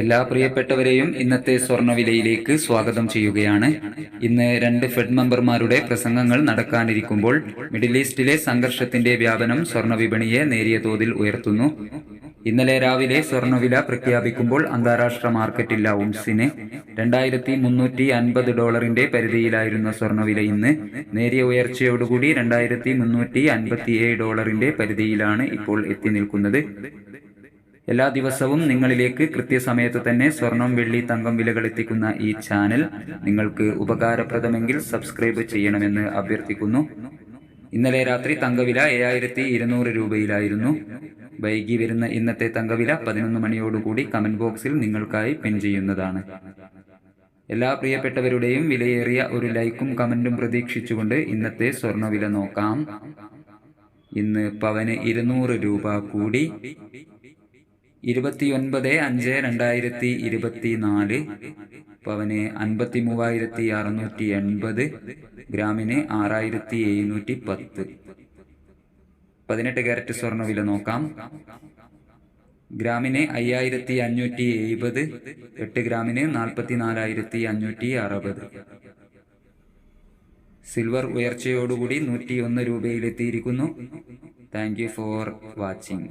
എല്ലാ പ്രിയപ്പെട്ടവരെയും ഇന്നത്തെ സ്വർണവിലയിലേക്ക് സ്വാഗതം ചെയ്യുകയാണ്. ഇന്ന് രണ്ട് ഫെഡ് മെമ്പർമാരുടെ പ്രസംഗങ്ങൾ നടക്കാനിരിക്കുമ്പോൾ മിഡിൽ ഈസ്റ്റിലെ സംഘർഷത്തിന്റെ വ്യാപനം സ്വർണ വിപണിയെ നേരിയ തോതിൽ ഉയർത്തുന്നു. ഇന്നലെ രാവിലെ സ്വർണവില പ്രഖ്യാപിക്കുമ്പോൾ അന്താരാഷ്ട്ര മാർക്കറ്റിൽ ഔൺസിന് രണ്ടായിരത്തി മുന്നൂറ്റി അൻപത് ഡോളറിന്റെ പരിധിയിലായിരുന്ന സ്വർണവില ഇന്ന് നേരിയ ഉയർച്ചയോടുകൂടി രണ്ടായിരത്തി മുന്നൂറ്റി അൻപത്തിയേഴ് ഡോളറിന്റെ പരിധിയിലാണ് ഇപ്പോൾ എത്തി നിൽക്കുന്നത്. എല്ലാ ദിവസവും നിങ്ങളിലേക്ക് കൃത്യസമയത്ത് തന്നെ സ്വർണം വെള്ളി തങ്കം വിലകൾ എത്തിക്കുന്ന ഈ ചാനൽ നിങ്ങൾക്ക് ഉപകാരപ്രദമെങ്കിൽ സബ്സ്ക്രൈബ് ചെയ്യണമെന്ന് അഭ്യർത്ഥിക്കുന്നു. ഇന്നലെ രാത്രി തങ്കവില ഏഴായിരത്തി ഇരുന്നൂറ് രൂപയിലായിരുന്നു. വൈകി വരുന്ന ഇന്നത്തെ തങ്കവില പതിനൊന്ന് മണിയോടുകൂടി കമന്റ് ബോക്സിൽ നിങ്ങൾക്കായി പിൻ ചെയ്യുന്നതാണ്. എല്ലാ പ്രിയപ്പെട്ടവരുടെയും വിലയേറിയ ഒരു ലൈക്കും കമന്റും പ്രതീക്ഷിച്ചുകൊണ്ട് ഇന്നത്തെ സ്വർണവില നോക്കാം. ഇന്ന് പവന് ഇരുന്നൂറ് രൂപ കൂടി. ഇരുപത്തിയൊൻപത് അഞ്ച് രണ്ടായിരത്തി ഇരുപത്തി നാല് പവന് അൻപത്തി മൂവായിരത്തി അറുന്നൂറ്റി എൺപത് ഗ്രാമിന് ആറായിരത്തി എഴുന്നൂറ്റി പത്ത് പതിനെട്ട് ക്യാരറ്റ് സ്വർണ വില നോക്കാം. ഗ്രാമിന് അയ്യായിരത്തി അഞ്ഞൂറ്റി എഴുപത് എട്ട് ഗ്രാമിന് നാൽപ്പത്തി നാലായിരത്തി അഞ്ഞൂറ്റി അറുപത് സിൽവർ ഉയർച്ചയോടുകൂടി നൂറ്റി ഒന്ന് രൂപയിലെത്തിയിരിക്കുന്നു. Thank you for watching.